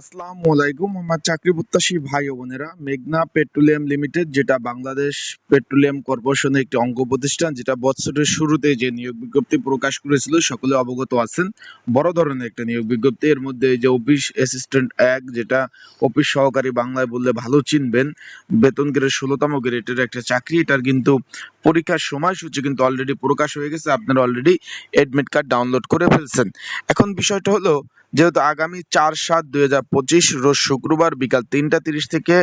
আসসালামু আলাইকুম, আমার চাকরি প্রত্যাশী ভাই ও বোনেরা। মেঘনা পেট্রোলিয়াম লিমিটেড, যেটা বাংলাদেশ পেট্রোলিয়াম কর্পোরেশনের একটি অঙ্গ প্রতিষ্ঠান, যেটা বছরের শুরুতে যে নিয়োগ বিজ্ঞপ্তি প্রকাশ করেছিল, সকলে অবগত আছেন। বড় ধরনের একটা নিয়োগ বিজ্ঞপ্তি। এর মধ্যে যে অফিস অ্যাসিস্ট্যান্ট এক যেটা অফিস সহকারী বাংলায় বললে ভালো চিনবেন, বেতন গ্রেড ষোলোতম গ্রেডের একটা চাকরি। এটার কিন্তু পরীক্ষার সময়সূচি কিন্তু অলরেডি প্রকাশ হয়ে গেছে, আপনারা অলরেডি এডমিট কার্ড ডাউনলোড করে ফেলছেন। এখন বিষয়টা হলো, যেহেতু আগামী চার সাত দুই হাজার পঁচিশ, রোজ শুক্রবার বিকাল তিনটা তিরিশ থেকে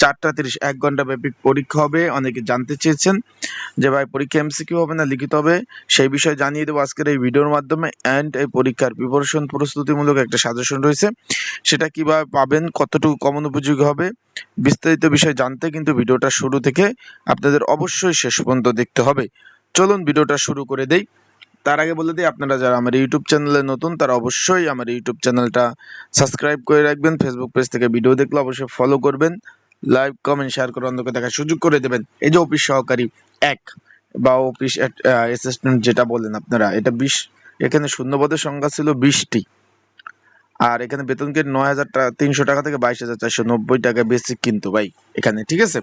চারটা তিরিশ, এক ঘণ্টা ব্যাপী পরীক্ষা হবে। অনেকে জানতে চেয়েছেন যে ভাই, পরীক্ষা এমসি এমসিকিউ হবে না, লিখিত হবে? সেই বিষয়ে জানিয়ে দেবো আজকের এই ভিডিওর মাধ্যমে। অ্যান্ড এই পরীক্ষার প্রিপারেশন প্রস্তুতিমূলক একটা সাজেশন রয়েছে। সেটা কীভাবে পাবেন, কতটুকু কমন উপযোগী হবে, বিস্তারিত বিষয় জানতে কিন্তু ভিডিওটা শুরু থেকে আপনাদের অবশ্যই শেষ পর্যন্ত দেখতে হবে। চলুন ভিডিওটা শুরু করে দেই। তার আগে বলে দিই, আপনারা যারা আমার ইউটিউব চ্যানেলে নতুন, তারা অবশ্যই আমার ইউটিউব চ্যানেলটা সাবস্ক্রাইব করে রাখবেন ফেসবুক পেজ থেকে ভিডিও দেখলে অবশ্যই ফলো করবেন লাইক কমেন্ট শেয়ার করে অন্ধকে দেখার সুযোগ করে দেবেন। এই যে অফিস সহকারী এক বা অফিস অ্যাসিস্ট্যান্ট যেটা বলেন আপনারা, এটা বিশ, এখানে শূন্যপদের সংখ্যা ছিল বিশটি। আর এখানে বেতন কিন্তু নয় হাজার তিনশো টাকা থেকে বাইশ হাজার চারশো নব্বই টাকা বেসিক কিন্তু ভাই, এখানে, ঠিক আছে?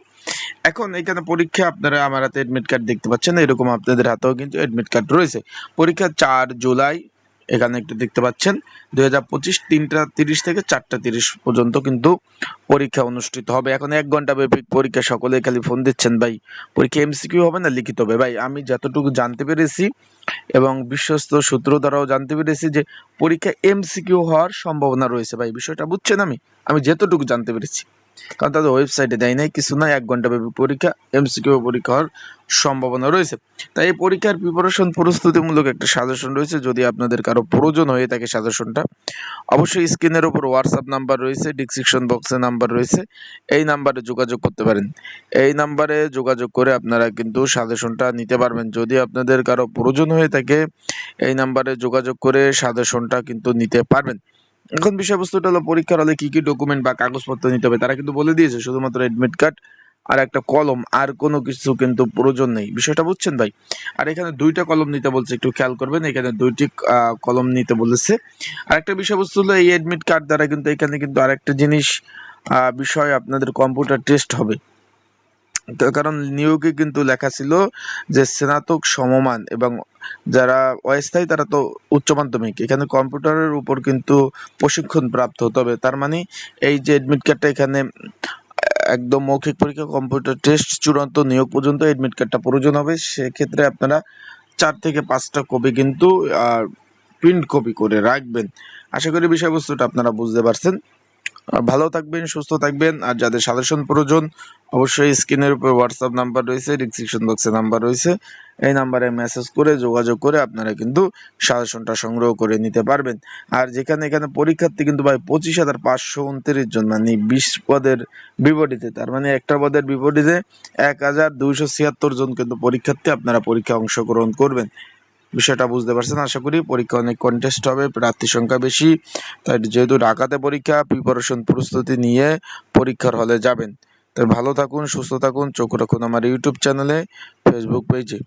এখন এখানে পরীক্ষা আপনারা আমার হাতে এডমিট কার্ড দেখতে পাচ্ছেন, এরকম আপনাদের হাতেও কিন্তু এডমিট কার্ড রয়েছে। পরীক্ষা চার জুলাই এখানে একটু দেখতে পাচ্ছেন, দুই হাজার পঁচিশ তিনটা তিরিশ থেকে চারটা তিরিশ পর্যন্ত কিন্তু পরীক্ষা অনুষ্ঠিত হবে। এখন এক ঘণ্টা ব্যাপী পরীক্ষা সকলে খালি ফোন দিচ্ছেন, ভাই, পরীক্ষা এমসিকিউ হবে না লিখিত হবে? ভাই, আমি যতটুকু জানতে পেরেছি এবং বিশ্বস্ত সূত্র দ্বারাও জানতে পেরেছি যে পরীক্ষা এমসিকিউ হওয়ার সম্ভাবনা রয়েছে। ভাই, বিষয়টা বুঝছেন আমি? আমি যতটুকু জানতে পেরেছি। কারণ তাদের ওয়েবসাইটে দেয় নাই, কিছু না এক ঘণ্টা ব্যাপী পরীক্ষা, এমসিকিউ পরীক্ষা হওয়ার সম্ভাবনা রয়েছে। তাই এই পরীক্ষার প্রিপারেশন প্রস্তুতিমূলক একটা সাজেশন রয়েছে, যদি আপনাদের কারও প্রয়োজন হয়ে থাকে সাজেশনটা অবশ্যই স্ক্রিনের উপর হোয়াটসঅ্যাপ নাম্বার রয়েছে ডিসক্রিপশন বক্সে নাম্বার রয়েছে, এই নাম্বারে যোগাযোগ করতে পারেন। এই নাম্বারে যোগাযোগ করে আপনারা কিন্তু সাজেশনটা নিতে পারবেন। যদি আপনাদের কারও প্রয়োজন হয়ে থাকে, এই নাম্বারে যোগাযোগ করে সাজেশনটা কিন্তু নিতে পারবেন। এখন বিষয়বস্তুটা হলো পরীক্ষার হলে কি কি ডকুমেন্ট বা কাগজপত্র নিতে হবে, তারা কিন্তু বলে দিয়েছে শুধুমাত্র এডমিট কার্ড আর একটা কলম, আর কোনো কিছু কিন্তু প্রয়োজন নেই। বিষয়টা বুঝছেন ভাই? আর এখানে দুইটা কলম নিতে বলছে, একটু খেয়াল করবেন, এখানে দুইটি কলম নিতে বলেছে। আর একটা বিষয়বস্তু হলো এই এডমিট কার্ড দ্বারা কিন্তু এখানে কিন্তু আরেকটা জিনিস বিষয় আপনাদের কম্পিউটার টেস্ট হবে। কারণ নিয়োগে কিন্তু লেখা ছিল যে স্নাতক সমমান এবং যারা অস্থায়ী তারা তো উচ্চ মাধ্যমিক। এখানে কম্পিউটারের উপর কিন্তু প্রশিক্ষণ প্রাপ্ত হতে হবে তার মানে এই যে এডমিট কার্ডটা এখানে একদম মৌখিক পরীক্ষা, কম্পিউটার টেস্ট চূড়ান্ত নিয়োগ পর্যন্ত এডমিট কার্ডটা প্রয়োজন হবে। সেক্ষেত্রে আপনারা চার থেকে পাঁচটা কপি কিন্তু প্রিন্ট কপি করে রাখবেন। আশা করি বিষয়বস্তুটা আপনারা বুঝতে পারছেন। ভালো থাকবেন, সুস্থ থাকবেন। আর যাদের সাজেশন প্রয়োজন, অবশ্যই স্ক্রিনের উপর হোয়াটসঅ্যাপ নাম্বার রয়েছে ডিসক্রিপশন বক্সে নাম্বার রয়েছে। এই নাম্বারে মেসেজ করে, যোগাযোগ করে আপনারা কিন্তু সাজেশনটা সংগ্রহ করে নিতে পারবেন। আর যেখানে এখানে পরীক্ষার্থী কিন্তু ভাই পঁচিশ হাজার পাঁচশো উনত্রিশ জন মানে বিশ পদের বিপরীতে, তার মানে একটা পদের বিপরীতে এক হাজার দুইশো ছিয়াত্তর জন কিন্তু পরীক্ষার্থী আপনারা পরীক্ষা অংশগ্রহণ করবেন। বিষয়টা বুঝতে পারছেন, আশা করি পরীক্ষা অনেক কন্টেস্ট হবে প্রার্থী সংখ্যা বেশি। তাই যেহেতু ঢাকাতে পরীক্ষা প্রিপারেশন প্রস্তুতি নিয়ে পরীক্ষার হলে যাবেন। তাই ভালো থাকুন, সুস্থ থাকুন, চোখ রাখুন আমার ইউটিউব চ্যানেলে ফেসবুক পেজে